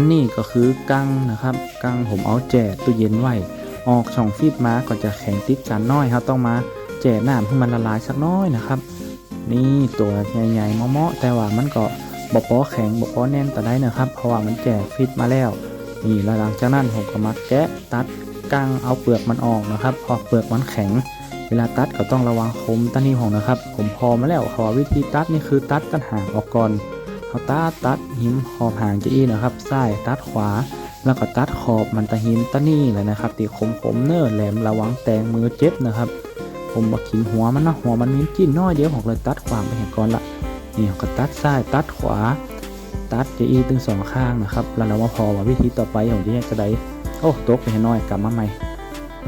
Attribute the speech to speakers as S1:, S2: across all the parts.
S1: ันนี้ก็คือกังนะครับ กังผมเอาแจกตู้เย็นไว้ ออกช่องฟีดมาก็จะแข็งติดกันน้อยครับต้องมาแจกน้ำให้มันละลายสักน้อยนะครับ นี่ตัวใหญ่ๆเมาะๆแต่ว่ามันก็บอปอแข็งบอปอแน่นแต่ได้นะครับ เพราะว่ามันแจกฟิตมาแล้วนี่แล้วหลังจากนั้นผมก็มาแกะตัดก้งเอาเปลือกมันออกนะครับพอเปลือกมันแข็ง เวลาตัดก็ต้องระวังคมตันนี้ของนะครับ ผมพอมาแล้วขอวิธีตัดนี่คือตัดตันหางออกก่อน เขาตัดตัดหิมขอบหางจะอีนะครับซ้ายตัดขวา แล้วก็ตัดขอบมันตะหิมตะนี่เลยนะครับตีคมคมเนิ่นแหลมระวังแตงมือเจ็บนะครับ ผมมาขินหัวมันนะหัวมันมีจิ้นน้อยเดียวผมเลยตัดความไปเห็นก่อนละนี่ก็ตัดซ้ายตัดขวา ตัดจะอีตึงสองข้างนะครับ แล้วเรามาพอว่าวิธีต่อไปผมจะแยกกระได้โอ้ตกไปเห็นน้อยกลับมาใหม่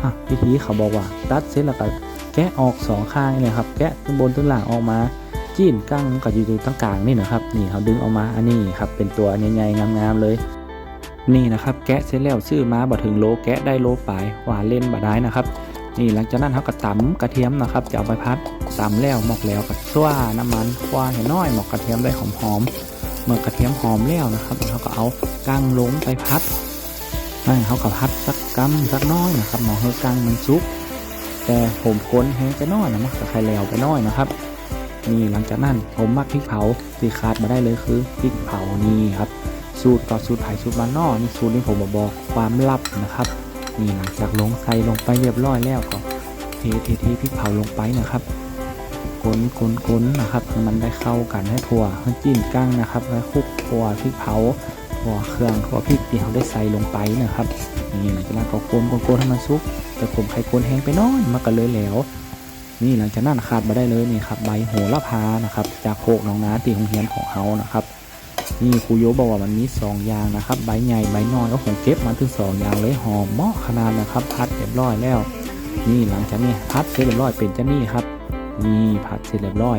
S1: อะวิธีเขาบอกว่า ตัดเสร็จแล้วก็แกะออกสองข้างนี่เลยครับ แกะตั้งบนตั้งหลังออกมา จิ้นกั้งกับอยู่ตรงกลางนี่นะครับนี่เขาดึงออกมาอันนี้ครับเป็นตัวใหญ่ๆงามๆเลย นี่นะครับแกะเสร็จแล้วซื้อมาบ่ถึงโลแกะได้โลปลายหวานเล่นบ่ได้นะครับ นี่หลังจากนั้นเขาก็ตำกระเทียมนะครับจะเอาไปพัดตำแล้วหมกแล้วก็ซั่วน้ำมันควาเห็นน้อยหมกกระเทียมได้หอมๆเมื่อกระเทียมหอมแล้วนะครับเขาก็เอากั้งลงไปพัดนั่เขาก็พัดสักกำสักน้อยนะครับหมอเฮอกั้งมันซุกแต่ผมก้นแห้งไปน้อยนะมันก็ใครแล้วไปน้อยนะครับ นี่หลังจากนั้นผมมักพริกเผาที่ขาดมาได้เลยคือพริกเผานี่ครับสูตรต่อสูตรไผ่สูตรบ้านนอกนี่สูตรที่ผมบอกความลับนะครับนี่หลังจากลงใส่ลงไปเรียบร้อยแล้วก็เทเทเทพริกเผาลงไปนะครับกนกนกนนะครับมันได้เข้ากันให้ถั่วให้จิ้มกั้งนะครับแล้วคลุกถั่วพริกเผาถั่วเครื่องถั่วพริกที่เราได้ใส่ลงไปนะครับนี่หลังจากนั้นก็กนกนกนให้มันสุกแต่ผมไข่กนแห้งไปน้อยมันก็เลยแล้ว นี่หลังจากนั้นขาดมาได้เลยนี่ครับใบโหระพานะครับ จากโคกหนองนาตีของเฮียนของเฮานะครับนี่ครูโยบอกว่ามันมีสองย่างนะครับ ใบใหญ่ใบน้อยก็คงเก็บมาถึงสองย่างเลยหอมเหมาะขนาดนะครับพัดเรียบร้อยแล้ว นี่หลังจากนี้พัดเสร็จเรียบร้อยเป็นจะนี่ครับนี่ผัดเสร็จเรียบร้อย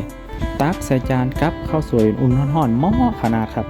S1: ตักใส่จานกับข้าวสวยอุ่นๆห่อนๆเหมาะขนาดครับ